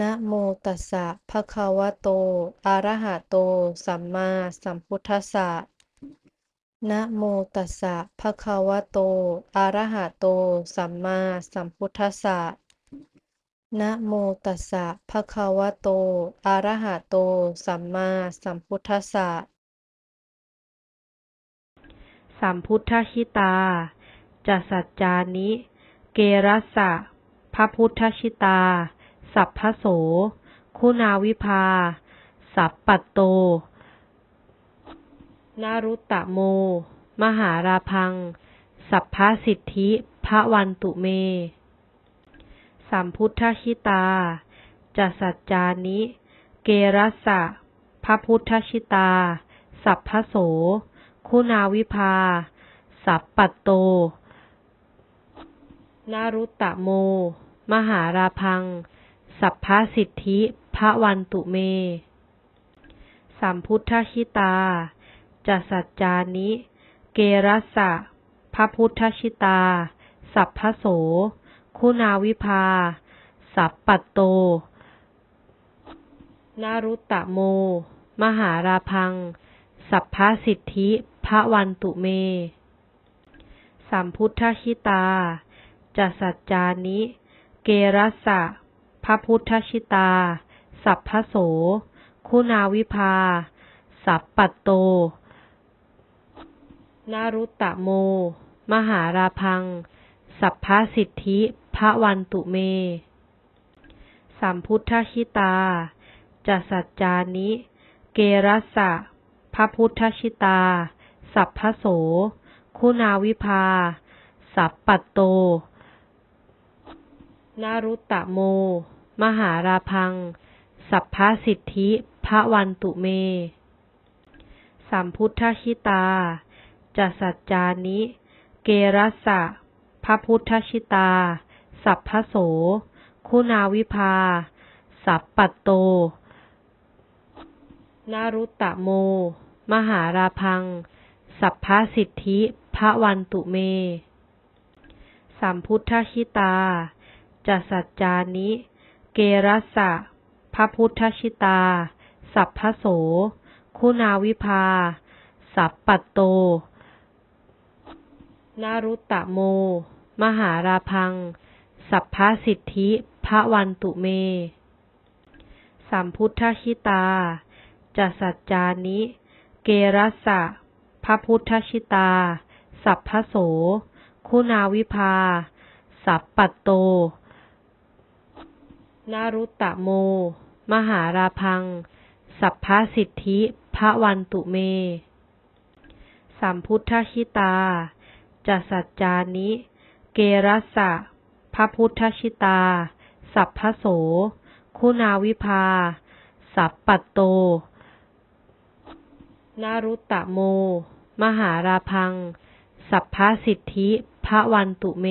นะโมตัสสะภะคะวะโต อะระหะโต สัมมาสัมพุทธัสสะ นะโมตัสสะภะคะวะโต อะระหะโต สัมมาสัมพุทธัสสะ นะโมตัสสะภะคะวะโต อะระหะโต สัมมาสัมพุทธัสสะ สัมพุทธชิตาจัสสัจจานิ เกรัสสะพระพุทธชิตา สัพพโส คุณาวิภา สัพปัตโต นารุตตะโม มหาราพัง สัพพสิทธิพระวันตุเม สัมพุทธชิตาจัสสัจจานิ เกรัสสะพระพุทธชิตา สัพพโส คุณาวิภา สัพปัตโต นารุตตะโม มหาราพัง สัพพสิทธิพระวันตุเม สัมพุทธชิตาจัสสัจจานิ เกรัสสะพระพุทธชิตา สัพพโส คุณาวิภา สัพปัตโต นารุตตะโม มหาราพัง สัพพสิทธิพระวันตุเม สัมพุทธชิตาจัสสัจจานิ เกรัสสะ ระพุทธชิตา สัพพโส คุณาวิภา สัพปัตโต นารุตตะโม มหาราพัง สัพพสิทธิพระวันตุเม สัมพุทธชิตาจัสสัจจานิ เกรัสสะพระพุทธชิตา สัพพโส คุณาวิภา สัพปัตโตนารุตตะโม มหาราพัง สัพพสิทธิพระวันตุเม สัมพุทธชิตาจัสัจจานิ เกรัสะพระพุทธชิตา สัพพโส คุณาวิภา สัพปัตโต นารุตตะโม มหาราพัง สัพพสิทธิพระวันตุเม สัมพุทธชิตาจัสสัจจานิ เกรัสะพระพุทธชิตา สัพพโส คุณาวิภา สัพปัตโต นารุตตะโม มหาราพัง สัพพสิทธิพระวันตุเม สัมพุทธชิตาจัสัจจานิ เกรัสสะพระพุทธชิตา สัพพโส คุณาวิภา สัพปัตโต นารุตตะโม มหาราพัง สัพพสิทธิพระวันตุเม สัมพุทธชิตา จัสัจจานิ เกรัสสะพระพุทธชิตา สัพพโส คุณาวิภา สัพปัตโต นารุตตะโม มหาราพัง สัพพสิทธิพระวันตุเม